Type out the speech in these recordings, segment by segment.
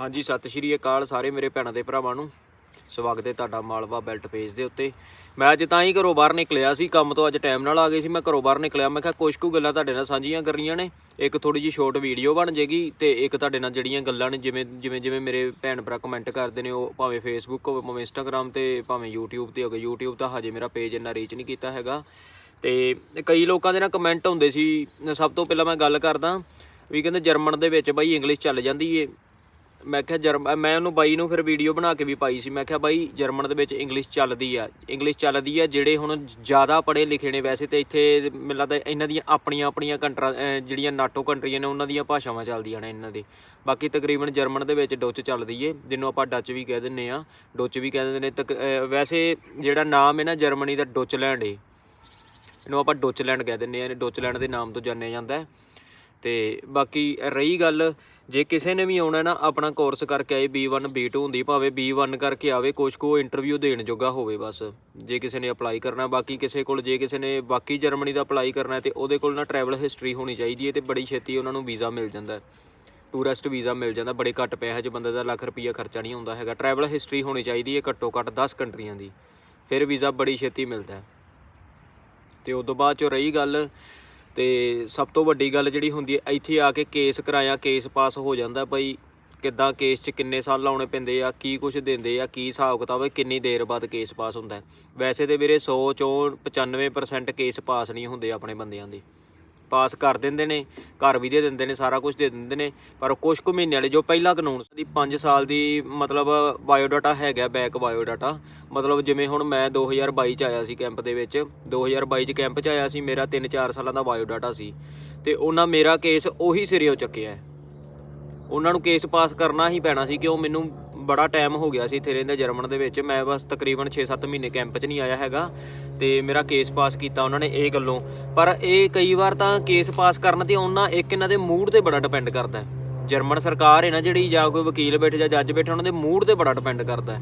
ਹਾਂਜੀ ਸਤਿ ਸ਼੍ਰੀ ਅਕਾਲ ਸਾਰੇ ਮੇਰੇ ਭੈਣਾਂ ਦੇ ਭਰਾਵਾਂ ਨੂੰ। ਸਵਾਗਤ ਹੈ ਤੁਹਾਡਾ ਮਾਲਵਾ ਬੈਲਟ ਪੇਜ ਦੇ ਉੱਤੇ। ਮੈਂ ਅੱਜ ਤਾਂ ਹੀ ਘਰੋਂ ਬਾਹਰ ਨਿਕਲਿਆ ਸੀ, ਕੰਮ ਤੋਂ ਅੱਜ ਟਾਈਮ ਨਾਲ ਆ ਗਏ ਸੀ, ਮੈਂ ਘਰੋਂ ਬਾਹਰ ਨਿਕਲਿਆ, ਮੈਂ ਕਿਹਾ ਕੁਝ ਕੁ ਗੱਲਾਂ ਤੁਹਾਡੇ ਨਾਲ ਸਾਂਝੀਆਂ ਕਰਨੀਆਂ ਨੇ। ਇੱਕ ਥੋੜੀ ਜੀ ਸ਼ਾਰਟ ਵੀਡੀਓ ਬਣ ਜੇਗੀ ਤੇ ਇੱਕ ਤੁਹਾਡੇ ਨਾਲ ਜਿਹੜੀਆਂ ਗੱਲਾਂ ਨੇ, ਜਿਵੇਂ ਜਿਵੇਂ ਜਿਵੇਂ ਮੇਰੇ ਭੈਣ ਭਰਾ ਕਮੈਂਟ ਕਰਦੇ ਨੇ, ਉਹ ਭਾਵੇਂ ਫੇਸਬੁੱਕ ਹੋਵੇ, ਭਾਵੇਂ ਇੰਸਟਾਗ੍ਰam ਤੇ, ਭਾਵੇਂ YouTube ਤੇ ਹੋਵੇ YouTube ਤਾਂ ਹਜੇ ਮੇਰਾ ਪੇਜ ਇੰਨਾ ਰੀਚ ਨਹੀਂ ਕੀਤਾ ਹੈਗਾ। ਤੇ ਕਈ ਲੋਕਾਂ ਦੇ ਨਾਲ ਕਮੈਂਟ ਹੁੰਦੇ ਸੀ। ਸਭ ਤੋਂ ਪਹਿਲਾਂ ਮੈਂ ਗੱਲ ਕਰਦਾ, ਵੀ ਕਹਿੰਦੇ ਜਰਮਨ ਦੇ ਵਿੱਚ ਬਾਈ ਇੰਗਲਿਸ਼ ਚੱਲ ਜਾਂਦੀ ਏ। ਮੈਂ ਕਿਹਾ ਜਰਮ ਮੈਂ ਉਹਨੂੰ ਬਾਈ ਨੂੰ ਫਿਰ ਵੀਡੀਓ ਬਣਾ ਕੇ ਵੀ ਪਾਈ ਸੀ। ਮੈਂ ਕਿਹਾ ਬਾਈ, ਜਰਮਨ ਦੇ ਵਿੱਚ ਇੰਗਲਿਸ਼ ਚੱਲਦੀ ਆ। ਇੰਗਲਿਸ਼ ਚੱਲਦੀ ਆ ਜਿਹੜੇ ਹੁਣ ਜ਼ਿਆਦਾ ਪੜ੍ਹੇ ਲਿਖੇ ਨੇ ਵੈਸੇ ਤੇ ਇੱਥੇ ਮੈਨੂੰ ਲੱਗਦਾ ਇਹਨਾਂ ਦੀਆਂ ਆਪਣੀਆਂ ਆਪਣੀਆਂ ਕੰਟਰਾਂ ਜਿਹੜੀਆਂ ਨਾਟੋ ਕੰਟਰੀਆਂ ਨੇ, ਉਹਨਾਂ ਦੀਆਂ ਭਾਸ਼ਾਵਾਂ ਚੱਲਦੀਆਂ ਨੇ ਇਹਨਾਂ ਦੇ। ਬਾਕੀ ਤਕਰੀਬਨ ਜਰਮਨ ਦੇ ਵਿੱਚ ਡੁੱਚ ਚੱਲਦੀ ਏ, ਜਿਹਨੂੰ ਆਪਾਂ ਡੱਚ ਵੀ ਕਹਿ ਦਿੰਨੇ ਆ। ਡੁੱਚ ਵੀ ਕਹਿ ਦਿੰਦੇ ਨੇ। ਤਕ- ਵੈਸੇ ਜਿਹੜਾ ਨਾਮ ਹੈ ਨਾ ਜਰਮਨੀ ਦਾ ਡੁੱਚਲੈਂਡ ਏ। ਇਹਨੂੰ ਆਪਾਂ ਡੋਚਲੈਂਡ ਕਹਿ ਦਿੰਨੇ ਆ। ਇਹ ਡੁੱਚਲੈਂਡ ਦੇ ਨਾਮ ਤੋਂ ਜਾਣਿਆ ਜਾਂਦਾ। ਹੈ ਤੇ ਬਾਕੀ ਰਹੀ ਗੱਲ ਜੇ ਕਿਸੇ ਨੇ ਵੀ ਆਉਣਾ ਨਾ, ਆਪਣਾ ਕੋਰਸ ਕਰਕੇ ਆਏ B1 B2 ਹੁੰਦੀ, ਭਾਵੇਂ B1 ਕਰਕੇ ਆਵੇ, ਕੁਛ ਕੋ ਇੰਟਰਵਿਊ ਦੇਣ ਜੋਗਾ ਹੋਵੇ ਬਸ। ਜੇ ਕਿਸੇ ਨੇ ਅਪਲਾਈ ਕਰਨਾ, ਬਾਕੀ ਕਿਸੇ ਕੋਲ, ਜੇ ਕਿਸੇ ਨੇ ਬਾਕੀ ਜਰਮਨੀ ਦਾ ਅਪਲਾਈ ਕਰਨਾ ਹੈ ਤੇ ਉਹਦੇ ਕੋਲ ਨਾ ਟਰੈਵਲ ਹਿਸਟਰੀ ਹੋਣੀ ਚਾਹੀਦੀ ਹੈ ਤੇ ਬੜੀ ਛੇਤੀ ਉਹਨਾਂ ਨੂੰ ਵੀਜ਼ਾ ਮਿਲ ਜਾਂਦਾ ਹੈ। ਟੂਰਿਸਟ ਵੀਜ਼ਾ ਮਿਲ ਜਾਂਦਾ, ਬੜੇ ਘੱਟ ਪੈਸੇ 'ਚ ਬੰਦੇ ਦਾ ਲੱਖ ਰੁਪਈਆ ਖਰਚਾ ਨਹੀਂ ਹੁੰਦਾ ਹੈਗਾ। ਟਰੈਵਲ ਹਿਸਟਰੀ ਹੋਣੀ ਚਾਹੀਦੀ ਹੈ ਘੱਟੋ ਘੱਟ 10 ਕੰਟਰੀਆਂ ਦੀ। ਫਿਰ ਵੀਜ਼ਾ ਬੜੀ ਛੇਤੀ ਮਿਲਦਾ ਹੈ। ਤੇ ਤੋਂ ਬਾਅਦ ਚੋਂ ਰਹੀ ਗੱਲ ਤੇ ਸਭ ਤੋਂ ਵੱਡੀ ਗੱਲ ਜਿਹੜੀ ਹੁੰਦੀ ਹੈ, ਇੱਥੇ ਆ ਕੇ ਕੇਸ ਕਰਾਇਆ ਕੇਸ ਪਾਸ ਹੋ ਜਾਂਦਾ ਭਾਈ ਕਿੱਦਾਂ ਕੇਸ 'ਚ ਕਿੰਨੇ ਸਾਲ ਲਾਉਣੇ ਪੈਂਦੇ ਆ, ਕੀ ਕੁਝ ਦਿੰਦੇ ਆ, ਕੀ ਹਿਸਾਬ ਕਿਤਾਬ ਹੈ, ਕਿੰਨੀ ਦੇਰ ਬਾਅਦ ਕੇਸ ਪਾਸ ਹੁੰਦਾ ਵੈਸੇ ਤੇ ਵੀਰੇ 100 ਚੋਂ 95% ਕੇਸ ਪਾਸ ਨਹੀਂ ਹੁੰਦੇ ਆਪਣੇ ਬੰਦਿਆਂ ਦੇ। ਪਾਸ ਕਰ ਦਿੰਦੇ ਨੇ, ਘਰ ਵੀ ਦੇ ਦਿੰਦੇ ਨੇ, ਸਾਰਾ ਕੁਝ ਦੇ ਦਿੰਦੇ ਨੇ, ਪਰ ਕੁਝ ਕੁ ਮਹੀਨੇ ਵਾਲੇ ਜੋ ਪਹਿਲਾ ਕਾਨੂੰਨ ਸੀ 5 ਸਾਲ ਦੀ ਮਤਲਬ ਬਾਇਓਡਾਟਾ ਹੈਗਾ ਬੈਕ ਬਾਇਓਡਾਟਾ, ਮਤਲਬ ਜਿਵੇਂ ਹੁਣ ਮੈਂ 2022 ਚ ਆਇਆ ਸੀ ਕੈਂਪ ਦੇ ਵਿੱਚ 2022 ਚ ਕੈਂਪ ਚ ਆਇਆ ਸੀ, ਮੇਰਾ 3-4 ਸਾਲਾਂ ਦਾ ਬਾਇਓਡਾਟਾ ਸੀ, ਤੇ ਉਹਨਾਂ ਮੇਰਾ ਕੇਸ ਉਹੀ ਸਿਰਿਓਂ ਚੱਕਿਆ। ਉਹਨਾਂ ਨੂੰ ਕੇਸ ਪਾਸ ਕਰਨਾ ਹੀ ਪੈਣਾ ਸੀ, ਕਿਉਂ ਮੈਨੂੰ ਬੜਾ ਟਾਈਮ ਹੋ ਗਿਆ ਸੀ ਇੱਥੇ ਰਹਿੰਦੇ ਜਰਮਨ ਦੇ ਵਿੱਚ। ਮੈਂ ਬਸ ਤਕਰੀਬਨ 6-7 ਮਹੀਨੇ ਕੈਂਪ 'ਚ ਨਹੀਂ ਆਇਆ ਹੈਗਾ ਤੇ ਮੇਰਾ ਕੇਸ ਪਾਸ ਕੀਤਾ ਉਹਨਾਂ ਨੇ ਇਹ ਗੱਲੋਂ। ਪਰ ਇਹ ਕਈ ਵਾਰ ਤਾਂ ਕੇਸ ਪਾਸ ਕਰਨ ਤੇ ਉਹਨਾਂ ਇੱਕ ਇਹਨਾਂ ਦੇ ਮੂਡ ਤੇ ਬੜਾ ਡਿਪੈਂਡ ਕਰਦਾ ਹੈ। ਜਰਮਨ ਸਰਕਾਰ ਹੈ ਨਾ ਜਿਹੜੀ ਜਾਂ ਕੋਈ ਵਕੀਲ ਬੈਠੇ ਜਾਂ ਜੱਜ ਬੈਠੇ, ਉਹਨਾਂ ਦੇ ਮੂਡ ਤੇ ਬੜਾ ਡਿਪੈਂਡ ਕਰਦਾ ਹੈ।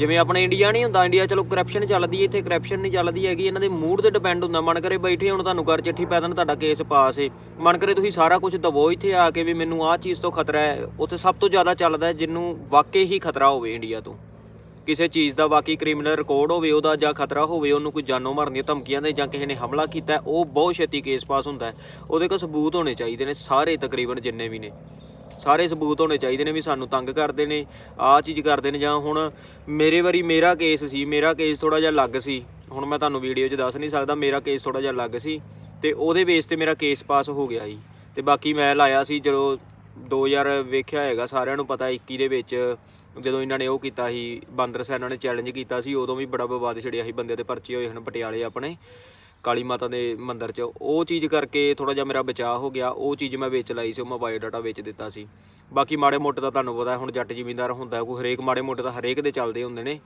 ਜਿਵੇਂ ਆਪਣੇ ਇੰਡੀਆ ਨਹੀਂ ਹੁੰਦਾ, ਇੰਡੀਆ ਚਲੋ ਕਰਪਸ਼ਨ ਚੱਲਦੀ ਇੱਥੇ ਕਰਪਸ਼ਨ ਨਹੀਂ ਚੱਲਦੀ ਹੈਗੀ, ਇਹਨਾਂ ਦੇ ਮੂਡ ਤੇ ਡਿਪੈਂਡ ਹੁੰਦਾ, ਮਨ ਕਰੇ ਬੈਠੇ ਹੁਣ, ਤੁਹਾਨੂੰ ਘਰ ਚਿੱਠੀ ਪੈ ਦੇਣ, ਤੁਹਾਡਾ ਕੇਸ ਪਾਸ ਏ। ਮਨ ਕਰੇ ਤੁਸੀਂ ਸਾਰਾ ਕੁਝ ਦਵੋ ਇੱਥੇ ਆ ਕੇ ਵੀ ਮੈਨੂੰ ਆਹ ਚੀਜ਼ ਤੋਂ ਖਤਰਾ ਹੈ, ਉੱਥੇ ਸਭ ਤੋਂ ਜ਼ਿਆਦਾ ਚੱਲਦਾ ਹੈ ਜਿਹਨੂੰ ਵਾਕਈ ਹੀ ਖਤਰਾ ਹੋਵੇ ਇੰਡੀਆ ਤੋਂ। ਕਿਸੇ ਚੀਜ਼ ਦਾ ਵਾਕਈ ਕ੍ਰਿਮੀਨਲ ਰਿਕਾਰਡ ਹੋਵੇ, ਉਹਦਾ ਜਾਂ ਖਤਰਾ ਹੋਵੇ, ਉਹਨੂੰ ਕੋਈ ਜਾਨੋਂ ਮਾਰਨ ਦੀਆਂ ਧਮਕੀਆਂ ਦੇ ਜਾਂ ਕਿਸੇ ਨੇ ਹਮਲਾ ਕੀਤਾ, ਉਹ ਬਹੁਤ ਛੇਤੀ ਕੇਸ ਪਾਸ ਹੁੰਦਾ ਉਹਦੇ ਕੋਲ ਸਬੂਤ ਹੋਣੇ ਚਾਹੀਦੇ ਨੇ ਸਾਰੇ ਤਕਰੀਬਨ ਜਿੰਨੇ ਵੀ ਨੇ। ਸਾਰੇ ਸਬੂਤ ਹੋਣੇ ਚਾਹੀਦੇ ਨੇ ਵੀ ਸਾਨੂੰ ਤੰਗ ਕਰਦੇ ਨੇ, ਆਹ ਚੀਜ਼ ਕਰਦੇ ਨੇ ਜਾਂ ਹੁਣ ਮੇਰੇ ਵਾਰੀ ਮੇਰਾ ਕੇਸ ਸੀ, ਮੇਰਾ ਕੇਸ ਥੋੜਾ ਜਿਹਾ ਅਲੱਗ ਸੀ। ਹੁਣ ਮੈਂ ਤੁਹਾਨੂੰ ਵੀਡੀਓ 'ਚ ਦੱਸ ਨਹੀਂ ਸਕਦਾ, ਮੇਰਾ ਕੇਸ ਥੋੜਾ ਜਿਹਾ ਅਲੱਗ ਸੀ ਤੇ ਉਹਦੇ ਬੇਸ ਤੇ ਮੇਰਾ ਕੇਸ ਪਾਸ ਹੋ ਗਿਆ ਜੀ ਤੇ ਬਾਕੀ ਮੈਂ ਲਾਇਆ ਸੀ ਜਦੋਂ 2000 ਵੇਖਿਆ ਹੈਗਾ ਸਾਰਿਆਂ ਨੂੰ ਪਤਾ 21 ਦੇ ਵਿੱਚ ਜਦੋਂ ਇਹਨਾਂ ਨੇ ਉਹ ਕੀਤਾ ਸੀ, ਬਾਂਦਰ ਸੈਨਾ ਨੇ ਚੈਲੰਜ ਕੀਤਾ ਸੀ, ਉਦੋਂ ਵੀ ਬੜਾ ਵਿਵਾਦ ਛਿੜਿਆ ਸੀ, ਬੰਦੇ ਤੇ ਪਰਚੇ ਹੋਏ ਹਨ ਪਟਿਆਲੇ ਆਪਣੇ। ਕਾਲੀ ਮਾਤਾ ਦੇ ਮੰਦਿਰ 'ਚ, ਉਹ ਚੀਜ਼ ਕਰਕੇ ਥੋੜਾ ਜਿਹਾ ਮੇਰਾ ਬਚਾਅ ਹੋ ਗਿਆ, ਉਹ ਚੀਜ਼ ਮੈਂ ਵੇਚ ਲਈ ਸੀ, ਉਹ ਮੈਂ ਬਾਇਓਡਾਟਾ ਵੇਚ ਦਿੱਤਾ ਸੀ। ਬਾਕੀ ਮਾੜੇ ਮੋਟੇ ਦਾ ਤੁਹਾਨੂੰ ਪਤਾ, ਹੁਣ ਜੱਟ ਜ਼ਿਮੀਂਦਾਰ ਹੁੰਦਾ, ਕੋਈ ਹਰੇਕ ਮਾੜੇ ਮੋਟੇ ਦਾ ਹਰੇਕ ਦੇ ਚੱਲਦੇ ਹੁੰਦੇ ਨੇ।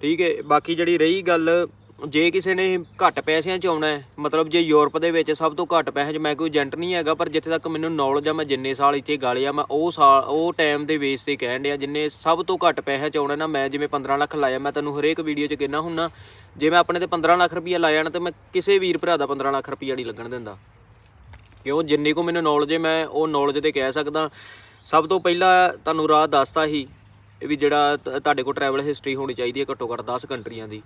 ਠੀਕ ਹੈ ਬਾਕੀ ਜਿਹੜੀ ਰਹੀ ਗੱਲ, ਜੇ ਕਿਸੇ ਨੇ ਘੱਟ ਪੈਸਿਆਂ 'ਚ ਆਉਣਾ ਹੈ, ਮਤਲਬ ਜੇ ਯੂਰਪ ਦੇ ਵਿੱਚ ਸਭ ਤੋਂ ਘੱਟ ਪੈਸੇ 'ਚ ਮੈਂ ਕੋਈ ਏਜੰਟ ਨਹੀਂ ਹੈਗਾ, ਪਰ ਜਿੱਥੇ ਤੱਕ ਮੈਨੂੰ ਨੌਲੇਜ ਆ, ਮੈਂ ਜਿੰਨੇ ਸਾਲ ਇੱਥੇ ਗਾਲਿਆ ਮੈਂ ਉਹ ਸਾਲ, ਉਹ ਟਾਈਮ ਦੇ ਬੇਸ ਤੇ ਕਹਿਣ ਡਿਆ, ਜਿੰਨੇ ਸਭ ਤੋਂ ਘੱਟ ਪੈਸੇ 'ਚ ਆਉਣਾ ਨਾ, ਮੈਂ ਜਿਵੇਂ 15 ਲੱਖ ਲਾਇਆ, ਮੈਂ ਤੈਨੂੰ ਹਰੇਕ ਵੀਡੀਓ 'ਚ ਕਹਿਣਾ ਹੁੰਨਾ ਜੇ ਮੈਂ ਆਪਣੇ ਤੇ 15 ਲੱਖ ਰੁਪਈਆ ਲਾਇਆ ਨਾ, ਤੇ ਮੈਂ ਕਿਸੇ ਵੀਰ ਭਰਾ ਦਾ 15 ਲੱਖ ਰੁਪਈਆ ਨਹੀਂ ਲੱਗਣ ਦਿੰਦਾ। ਕਿਉਂ? ਜਿੰਨੀ ਕੋ ਮੈਨੂੰ ਨੌਲੇਜ ਹੈ, ਮੈਂ ਉਹ ਨੌਲੇਜ ਤੇ ਕਹਿ ਸਕਦਾ। ਸਭ ਤੋਂ ਪਹਿਲਾਂ ਤੁਹਾਨੂੰ ਰਾਹ ਦੱਸਤਾ ਹੀ ਵੀ ਜਿਹੜਾ ਤ- ਤੁਹਾਡੇ ਕੋਲ ਟਰੈਵਲ ਹਿਸਟਰੀ ਹੋਣੀ ਚਾਹੀਦੀ ਹੈ ਘੱਟੋ ਘੱਟ 10 ਕੰਟਰੀਆਂ ਦੀ।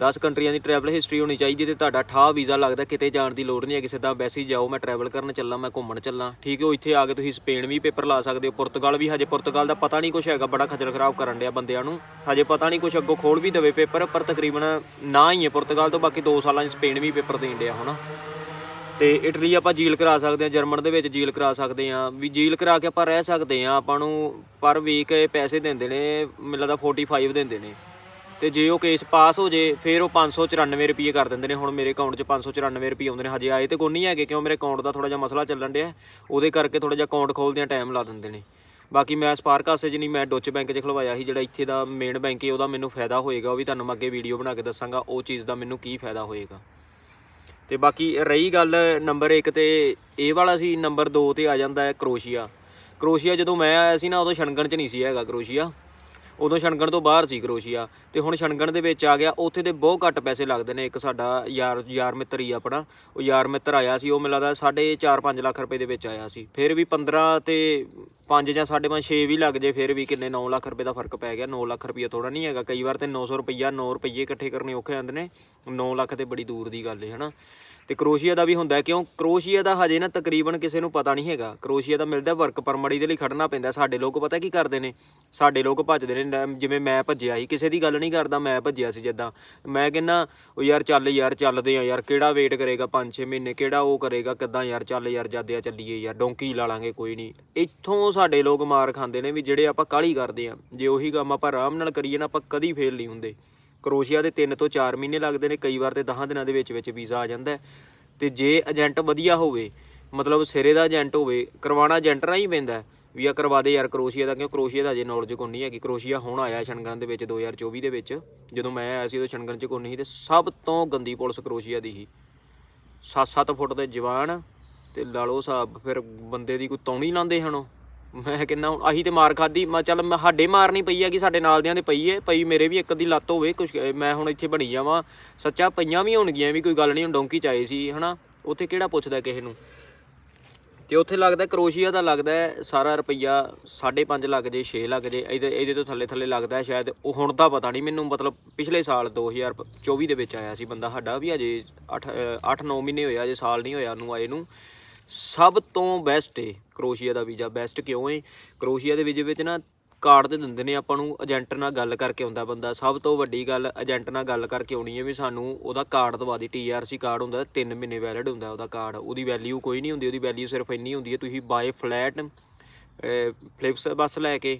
10 ਕੰਟਰੀਆਂ ਦੀ ਟਰੈਵਲ ਹਿਸਟਰੀ ਹੋਣੀ ਚਾਹੀਦੀ ਹੈ ਤੇ ਤੁਹਾਡਾ ਠਾ ਵੀਜ਼ਾ ਲੱਗਦਾ, ਕਿਤੇ ਜਾਣ ਦੀ ਲੋੜ ਨਹੀਂ ਹੈ, ਕਿਸੇ ਦਾ ਵੈਸੇ ਹੀ ਜਾਓ, ਮੈਂ ਟਰੈਵਲ ਕਰਨ ਚੱਲਾਂ, ਮੈਂ ਘੁੰਮਣ ਚੱਲਾਂ। ਠੀਕ ਹੈ, ਉਹ ਇੱਥੇ ਆ ਕੇ ਤੁਸੀਂ ਸਪੇਨ ਵੀ ਪੇਪਰ ਲਾ ਸਕਦੇ ਹੋ ਪੁਰਤਗਾਲ ਵੀ, ਹਜੇ ਪੁਰਤਗਾਲ ਦਾ ਪਤਾ ਨਹੀਂ ਕੁਝ ਹੈਗਾ, ਬੜਾ ਖੱਜਲ ਖਰਾਬ ਕਰਨ ਡਿਆ ਬੰਦਿਆਂ ਨੂੰ। ਹਜੇ ਪਤਾ ਨਹੀਂ ਕੁਝ ਅੱਗੋਂ ਖੋਲ ਵੀ ਦੇਵੇ ਪੇਪਰ ਪਰ ਤਕਰੀਬਨ ਨਾ ਹੀ ਹੈ ਪੁਰਤਗਾਲ ਤੋਂ, ਬਾਕੀ 2 ਸਾਲਾਂ 'ਚ ਸਪੇਨ ਵੀ ਪੇਪਰ ਦੇਣ ਡਿਆ ਹੁਣ। ਤੇ ਇਟਲੀ ਆਪਾਂ ਜੀਲ ਕਰਾ ਸਕਦੇ ਹਾਂ ਜਰਮਨ ਦੇ ਵਿੱਚ ਜੀਲ ਕਰਾ ਸਕਦੇ ਹਾਂ। ਵੀ ਜੀਲ ਕਰਾ ਕੇ ਆਪਾਂ ਰਹਿ ਸਕਦੇ ਹਾਂ, ਆਪਾਂ ਨੂੰ ਪਰ ਵੀਕ ਪੈਸੇ ਦਿੰਦੇ ਨੇ, ਮੈਨੂੰ ਲੱਗਦਾ 45 ਦਿੰਦੇ ਨੇ। ਤੇ ਜੇ ਉਹ ਕੇਸ ਪਾਸ ਹੋ ਜੇ, ਫਿਰ ਉਹ 594 ਰੁਪਏ ਕਰ ਦਿੰਦੇ ਨੇ। ਹੁਣ ਮੇਰੇ ਅਕਾਊਂਟ 'ਚ 594 ਰੁਪਏ ਆਉਂਦੇ ਨੇ। ਹਜੇ ਆਏ ਤੇ ਕੋਈ ਨਹੀਂ ਹੈਗੇ, ਕਿਉਂ? ਮੇਰੇ ਅਕਾਊਂਟ ਦਾ ਥੋੜਾ ਜਿਹਾ ਮਸਲਾ ਚੱਲਣ ਡਿਆ। ਉਹਦੇ ਕਰਕੇ ਥੋੜਾ ਜਿਹਾ ਅਕਾਊਂਟ ਖੋਲਦਿਆਂ ਟਾਈਮ ਲਾ ਦਿੰਦੇ ਨੇ। ਬਾਕੀ ਮੈਂ ਸਪਾਰਕ ਹਾਸੇ 'ਚ ਨਹੀਂ, ਮੈਂ ਡੋਚ ਬੈਂਕ 'ਚ ਖਲਵਾਇਆ ਸੀ, ਜਿਹੜਾ ਇੱਥੇ ਦਾ ਮੇਨ ਬੈਂਕ ਹੈ ਉਹਦਾ ਮੈਨੂੰ ਫਾਇਦਾ ਹੋਏਗਾ। ਉਹ ਵੀ ਤੁਹਾਨੂੰ ਮੈਂ ਅੱਗੇ ਵੀਡੀਓ ਬਣਾ ਕੇ ਦੱਸਾਂਗਾ, ਉਹ ਚੀਜ਼ ਦਾ ਮੈਨੂੰ ਕੀ ਫਾਇਦਾ ਹੋਏਗਾ। ਤੇ ਬਾਕੀ ਰਹੀ ਗੱਲ ਨੰਬਰ 1 ਤੇ, ਇਹ ਵਾਲਾ ਸੀ ਨੰਬਰ 2 ਤੇ ਆ ਜਾਂਦਾ ਹੈ ਕਰੋਸ਼ੀਆ। ਕਰੋਸ਼ੀਆ ਜਦੋਂ ਮੈਂ ਆਇਆ ਸੀ ਨਾ, ਉਦੋਂ ਛਣਗਣ ਚ ਨਹੀਂ ਸੀ ਹੈਗਾ ਕਰੋਸ਼ੀਆ। ਉਦੋਂ ਛਣਗਣ ਤੋਂ ਬਾਹਰ ਸੀ ਕਰੋਸ਼ੀਆ ਤੇ ਹੁਣ ਛਣਗਣ ਦੇ ਵਿੱਚ ਆ ਗਿਆ। ਉੱਥੇ ਦੇ ਬਹੁਤ ਘੱਟ ਪੈਸੇ ਲੱਗਦੇ ਨੇ ਇੱਕ ਸਾਡਾ ਯਾਰ ਯਾਰ ਮਿੱਤਰ ਹੀ ਆ ਆਪਣਾ। ਉਹ ਯਾਰ ਮਿੱਤਰ ਆਇਆ ਸੀ, ਉਹ ਮੈਨੂੰ ਲੱਗਦਾ 4.5 ਲੱਖ ਰੁਪਏ ਦੇ ਵਿੱਚ ਆਇਆ ਸੀ। ਫਿਰ ਵੀ 15 ਤੇ 5 ਜਾਂ 5.5 6 ਵੀ ਲੱਗ ਜੇ, ਫਿਰ ਵੀ ਕਿੰਨੇ 9 ਲੱਖ ਰੁਪਏ ਦਾ ਫ਼ਰਕ ਪੈ ਗਿਆ। 9 ਲੱਖ ਰੁਪਏ ਥੋੜਾ ਨਹੀਂ ਹੈਗਾ। ਕਈ ਵਾਰ ਤੇ 900 ਰੁਪਈਆ 9 ਰੁਪਈਏ ਇਕੱਠੇ ਕਰਨੇ ਔਖੇ ਹੁੰਦੇ ਨੇ। 9 ਲੱਖ ਤੇ ਬੜੀ ਦੂਰ ਦੀ ਗੱਲ ਹੈ ਹਨਾ? ਤੇ ਕਰੋਸ਼ੀਆ ਦਾ ਵੀ ਹੁੰਦਾ ਹੈ, ਕਿਉਂ? ਕਰੋਸ਼ੀਆ ਦਾ ਹਜੇ ਨਾ ਤਕਰੀਬਨ ਕਿਸੇ ਨੂੰ ਪਤਾ ਨਹੀਂ ਹੈਗਾ। ਕਰੋਸ਼ੀਆ ਦਾ ਮਿਲਦਾ ਵਰਕ ਪਰਮਿਟ ਦੇ ਲਈ ਖੜਨਾ ਪੈਂਦਾ ਸਾਡੇ ਲੋਕ ਪਤਾ ਕੀ ਕਰਦੇ ਨੇ? ਸਾਡੇ ਲੋਕ ਭੱਜਦੇ ਨੇ ਲੈ, ਜਿਵੇਂ ਮੈਂ ਭੱਜਿਆ ਸੀ ਕਿਸੇ ਦੀ ਗੱਲ ਨਹੀਂ ਕਰਦਾ ਮੈਂ ਭੱਜਿਆ ਸੀ ਜਿੱਦਾਂ। ਮੈਂ ਕਹਿੰਨਾ ਉਹ ਯਾਰ ਚੱਲ ਯਾਰ ਚੱਲਦੇ ਆ ਯਾਰ ਕਿਹੜਾ ਵੇਟ ਕਰੇਗਾ 5-6 ਮਹੀਨੇ ਕਿਹੜਾ ਉਹ ਕਰੇਗਾ ਕਿੱਦਾਂ ਯਾਰ ਚੱਲ ਯਾਰ ਜਾਦੇ ਆ ਚੱਲੀਏ ਯਾਰ ਡੋਂਕੀ ਲਾ ਲਾਂਗੇ ਕੋਈ ਨਹੀਂ। ਇੱਥੋਂ ਸਾਡੇ ਲੋਕ ਮਾਰ ਖਾਂਦੇ ਨੇ ਵੀ ਜਿਹੜੇ ਆਪਾਂ ਕਾਹਲੀ ਕਰਦੇ ਆ। ਜੇ ਉਹੀ ਕੰਮ ਆਪਾਂ ਆਰਾਮ ਨਾਲ ਕਰੀਏ ਨਾ ਆਪਾਂ ਕਦੀ ਫੇਲ ਨਹੀਂ ਹੁੰਦੇ। ਕਰੋਸ਼ੀਆ ਦੇ 3 ਤੋਂ 4 ਮਹੀਨੇ ਲੱਗਦੇ ਨੇ, ਕਈ ਵਾਰ ਤੇ 10 ਦਿਨਾਂ ਦੇ ਵਿੱਚ ਵਿੱਚ ਵੀਜ਼ਾ ਆ ਜਾਂਦਾ ਹੈ। ਤੇ ਜੇ ਏਜੰਟ ਵਧੀਆ ਹੋਵੇ, ਮਤਲਬ ਸਿਰੇ ਦਾ ਏਜੰਟ ਹੋਵੇ, ਕਰਵਾਉਣਾ ਏਜੰਟ ਨਾਲ ਹੀ ਪੈਂਦਾ ਵੀ ਆ ਕਰਵਾ ਦੇ ਯਾਰ ਕਰੋਸ਼ੀਆ ਦਾ, ਕਿਉਂ ਕਰੋਸ਼ੀਆ ਦਾ ਅਜੇ ਨੌਲੇਜ ਕੋਈ ਨਹੀਂ ਹੈਗੀ ਕਰੋਸ਼ੀਆ ਹੁਣ ਆਇਆ ਛਣਗਣ ਦੇ ਵਿੱਚ 2024 ਦੇ ਵਿੱਚ ਜਦੋਂ ਮੈਂ ਆਇਆ ਸੀ, ਉਦੋਂ ਛਣਗਣ ਚ ਕੋਈ ਨਹੀਂ ਸੀ ਤੇ ਸਭ ਤੋਂ ਗੰਦੀ ਪੁਲਿਸ ਕਰੋਸ਼ੀਆ ਦੀ ਸੀ 7-7 ਫੁੱਟ ਦੇ ਜਵਾਨ ਤੇ ਲਾ ਲਓ ਸਾਹਿਬ, ਫਿਰ ਬੰਦੇ ਦੀ ਕੋਈ ਤੌਣੀ ਲਾਉਂਦੇ ਹਨ ਉਹ। ਮੈਂ ਕਿੰਨਾ ਹੁਣ ਅਹੀ ਤੇ ਮਾਰ ਖਾਦੀ ਮੈਂ ਚੱਲ ਮੈਂ ਸਾਡੇ ਮਾਰ ਨਹੀਂ ਪਈ ਆ ਕਿ ਸਾਡੇ ਨਾਲ ਦਿਆਂ ਦੇ ਪਈ ਹੈ ਪਈ ਮੇਰੇ ਵੀ ਇੱਕ ਦੀ ਲੱਤ ਹੋਵੇ, ਕੁਛ ਮੈਂ ਹੁਣ ਇੱਥੇ ਬਣੀ ਜਾਵਾਂ। ਸੱਚਾ ਪਈਆਂ ਵੀ ਹੋਣਗੀਆਂ ਵੀ ਕੋਈ ਗੱਲ ਨਹੀਂ ਹੁਣ ਡੋਂਕੀ ਚ ਆਏ ਸੀ, ਹਨਾ? ਉੱਥੇ ਕਿਹੜਾ ਪੁੱਛਦਾ ਕਿਸੇ ਨੂੰ? ਤੇ ਉੱਥੇ ਲੱਗਦਾ ਕਰੋਸ਼ੀਆ ਦਾ ਲੱਗਦਾ ਸਾਰਾ ਰੁਪਈਆ 5.5 ਲੱਖ ਜੇ 6 ਲੱਖ ਜੇ, ਇਹਦੇ ਇਹਦੇ ਤੋਂ ਥੱਲੇ ਥੱਲੇ ਲੱਗਦਾ ਸ਼ਾਇਦ, ਉਹ ਹੁਣ ਦਾ ਪਤਾ ਨਹੀਂ ਮੈਨੂੰ, ਮਤਲਬ ਪਿਛਲੇ ਸਾਲ 2024 ਦੇ ਵਿੱਚ ਆਇਆ ਸੀ ਬੰਦਾ ਸਾਡਾ, ਵੀ ਅਜੇ 8 8-9 ਮਹੀਨੇ ਹੋਇਆ ਅਜੇ ਸਾਲ ਨਹੀਂ ਹੋਇਆ ਉਹਨੂੰ ਆਏ ਨੂੰ। ਸਭ ਤੋਂ ਬੈਸਟ ਏ ਕਰੋਸ਼ੀਆ ਦਾ ਵੀਜ਼ਾ। ਬੈਸਟ ਕਿਉਂ ਏ? ਕਰੋਸ਼ੀਆ ਦੇ ਵੀਜ਼ੇ ਵਿੱਚ ਨਾ ਕਾਰਡ ਤੇ ਦਿੰਦੇ ਨੇ ਆਪਾਂ ਨੂੰ ਏਜੰਟ ਨਾਲ ਗੱਲ ਕਰਕੇ ਆਉਂਦਾ ਬੰਦਾ। ਸਭ ਤੋਂ ਵੱਡੀ ਗੱਲ ਏਜੰਟ ਨਾਲ ਗੱਲ ਕਰਕੇ ਆਉਣੀ ਹੈ ਵੀ ਸਾਨੂੰ ਉਹਦਾ ਕਾਰਡ ਦਵਾ ਦੀ। ਟੀਆਰਸੀ ਕਾਰਡ ਹੁੰਦਾ 3 ਮਹੀਨੇ ਵੈਲਿਡ ਹੁੰਦਾ ਉਹਦਾ ਕਾਰਡ ਉਹਦੀ ਵੈਲਿਊ ਕੋਈ ਨਹੀਂ ਹੁੰਦੀ, ਉਹਦੀ ਵੈਲਿਊ ਸਿਰਫ ਇੰਨੀ ਹੁੰਦੀ ਹੈ ਤੁਸੀਂ ਬਾਏ ਫਲੈਟ ਫਲਿਪਸ ਬੱਸ ਲੈ ਕੇ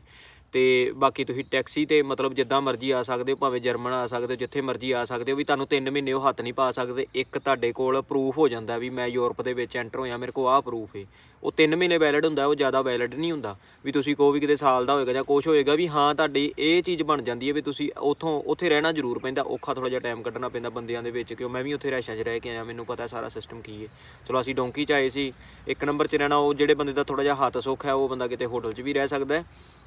ਤੇ ਬਾਕੀ ਤੁਸੀਂ ਟੈਕਸੀ ਤੇ ਮਤਲਬ ਜਿੱਦਾਂ ਮਰਜ਼ੀ ਆ ਸਕਦੇ ਹੋ, ਭਾਵੇਂ ਜਰਮਨ ਆ ਸਕਦੇ ਹੋ, ਜਿੱਥੇ ਮਰਜ਼ੀ ਆ ਸਕਦੇ ਹੋ, ਵੀ ਤੁਹਾਨੂੰ 3 ਮਹੀਨੇ ਉਹ ਹੱਥ ਨਹੀਂ ਪਾ ਸਕਦੇ। ਇੱਕ ਤੁਹਾਡੇ ਕੋਲ ਪ੍ਰੂਫ ਹੋ ਜਾਂਦਾ ਵੀ ਮੈਂ ਯੂਰਪ ਦੇ ਵਿੱਚ ਐਂਟਰ ਹੋਇਆ, ਮੇਰੇ ਕੋਲ ਆਹ ਪ੍ਰੂਫ ਹੈ ਉਹ 3 ਮਹੀਨੇ ਵੈਲਿਡ ਹੁੰਦਾ, ਉਹ ਜ਼ਿਆਦਾ ਵੈਲਿਡ ਨਹੀਂ ਹੁੰਦਾ। ਵੀ ਤੁਸੀਂ ਕਹੋ ਵੀ ਕਿਤੇ ਸਾਲ ਦਾ ਹੋਏਗਾ ਜਾਂ ਕੁਝ ਹੋਏਗਾ, ਵੀ ਹਾਂ ਤੁਹਾਡੀ ਇਹ ਚੀਜ਼ ਬਣ ਜਾਂਦੀ ਹੈ ਵੀ ਤੁਸੀਂ ਉਥੋਂ, ਉੱਥੇ ਰਹਿਣਾ ਜ਼ਰੂਰ ਪੈਂਦਾ, ਔਖਾ ਥੋੜਾ ਜਿਹਾ ਟਾਈਮ ਕੱਢਣਾ ਪੈਂਦਾ ਬੰਦਿਆਂ ਦੇ ਵਿੱਚ, ਕਿਉਂ ਮੈਂ ਵੀ ਉੱਥੇ ਰੈਸ਼ਾਂ 'ਚ ਰਹਿ ਕੇ ਆਇਆ, ਮੈਨੂੰ ਪਤਾ ਸਾਰਾ ਸਿਸਟਮ ਕੀ ਹੈ ਚਲੋ ਅਸੀਂ ਡੋਂਕੀ 'ਚ ਆਏ ਸੀ, ਇੱਕ ਨੰਬਰ 'ਚ ਰਹਿਣਾ, ਉਹ ਜਿਹੜੇ ਬੰਦੇ ਦਾ ਥੋੜਾ ਜਿਹਾ ਹੱਥ ਸੁੱਖ ਹੈ, ਉਹ ਬੰਦਾ ਕਿਤੇ ਹੋਟਲ 'ਚ ਵੀ ਰਹਿ ਸਕਦਾ ਹੈ।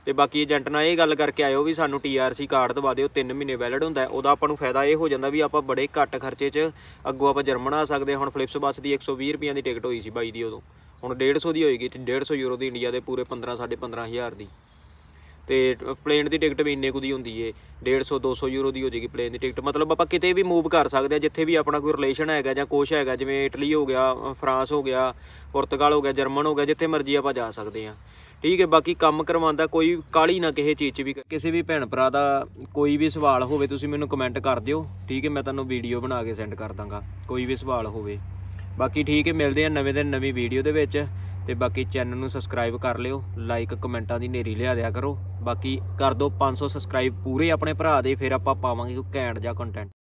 ਤੇ ਬਾਕੀ ਏਜੰਟ ਨਾਲ ਇਹ ਗੱਲ ਕਰਕੇ ਆਇਓ ਵੀ ਸਾਨੂੰ ਟੀਆਰਸੀ ਕਾਰਡ ਦਵਾ ਦਿਓ 3 ਮਹੀਨੇ ਵੈਲਿਡ ਹੁੰਦਾ ਉਹਦਾ ਆਪਾਂ ਨੂੰ ਫਾਇਦਾ ਇਹ ਹੋ ਜਾਂਦਾ ਵੀ ਆਪਾਂ ਬੜੇ ਘੱਟ ਖਰਚੇ 'ਚ ਅੱਗੋਂ ਆਪਾਂ ਜਰਮਨ ਆ ਸਕਦੇ ਹਾਂ। ਹੁਣ ਫਲਿਪਸ ਬੱਸ ਦੀ 120 ਰੁਪਈਆਂ ਦੀ ਟਿਕਟ ਹੋਈ ਸੀ ਬਾਈ ਦੀ ਉਦੋਂ ਹੁਣ 150 ਦੀ ਹੋਏਗੀ ਤੇ 150 ਯੂਰੋ ਦੀ ਇੰਡੀਆ ਦੇ ਪੂਰੇ 15 15.5 ਹਜ਼ਾਰ ਦੀ ਤੇ ਪਲੇਨ ਦੀ ਟਿਕਟ ਵੀ ਇੰਨੇ ਕੁ ਦੀ ਹੁੰਦੀ ਏ। 150 200 ਯੂਰੋ ਦੀ ਹੋ ਜੇਗੀ ਪਲੇਨ ਦੀ ਟਿਕਟ ਮਤਲਬ ਆਪਾਂ ਕਿਤੇ ਵੀ ਮੂਵ ਕਰ ਸਕਦੇ ਆ, ਜਿੱਥੇ ਵੀ ਆਪਣਾ ਕੋਈ ਰਿਲੇਸ਼ਨ ਹੈਗਾ ਜਾਂ ਕੁਛ ਹੈਗਾ, ਜਿਵੇਂ ਇਟਲੀ ਹੋ ਗਿਆ ਫਰਾਂਸ ਹੋ ਗਿਆ ਪੁਰਤਗਾਲ ਹੋ ਗਿਆ ਜਰਮਨ ਹੋ ਗਿਆ, ਜਿੱਥੇ ਮਰਜ਼ੀ ਆਪਾਂ ਜਾ ਸਕਦੇ ਆ। ਠੀਕ ਹੈ ਬਾਕੀ ਕੰਮ ਕਰਵਾਉਂਦਾ ਕੋਈ ਕਾਲੀ ਨਾ ਕਿਸੇ ਚੀਜ਼ 'ਚ ਵੀ। ਕਿਸੇ ਵੀ ਭੈਣ ਭਰਾ ਦਾ ਕੋਈ ਵੀ ਸਵਾਲ ਹੋਵੇ, ਤੁਸੀਂ ਮੈਨੂੰ ਕਮੈਂਟ ਕਰ ਦਿਓ। ਠੀਕ ਹੈ ਮੈਂ ਤੁਹਾਨੂੰ ਵੀਡੀਓ ਬਣਾ ਕੇ ਸੈਂਡ ਕਰ ਦਾਂਗਾ, ਕੋਈ ਵੀ ਸਵਾਲ ਹੋਵੇ। ਬਾਕੀ ਠੀਕ ਹੈ ਮਿਲਦੇ ਆ ਨਵੇਂ ਦਿਨ ਨਵੀਂ ਵੀਡੀਓ ਦੇ ਵਿੱਚ। ਤੇ ਬਾਕੀ ਚੈਨਲ ਨੂੰ ਸਬਸਕ੍ਰਾਈਬ ਕਰ ਲਿਓ ਲਾਈਕ ਕਮੈਂਟਾਂ ਦੀ ਨੇਰੀ ਲਿਆ ਦਿਆ ਕਰੋ। ਬਾਕੀ ਕਰ ਦਿਓ 500 ਸਬਸਕ੍ਰਾਈਬ ਪੂਰੇ ਆਪਣੇ ਭਰਾ ਦੇ, ਫਿਰ ਆਪਾਂ ਪਾਵਾਂਗੇ ਕੋਈ ਘੈਂਟ ਜਿਹਾ ਕੰਟੈਂਟ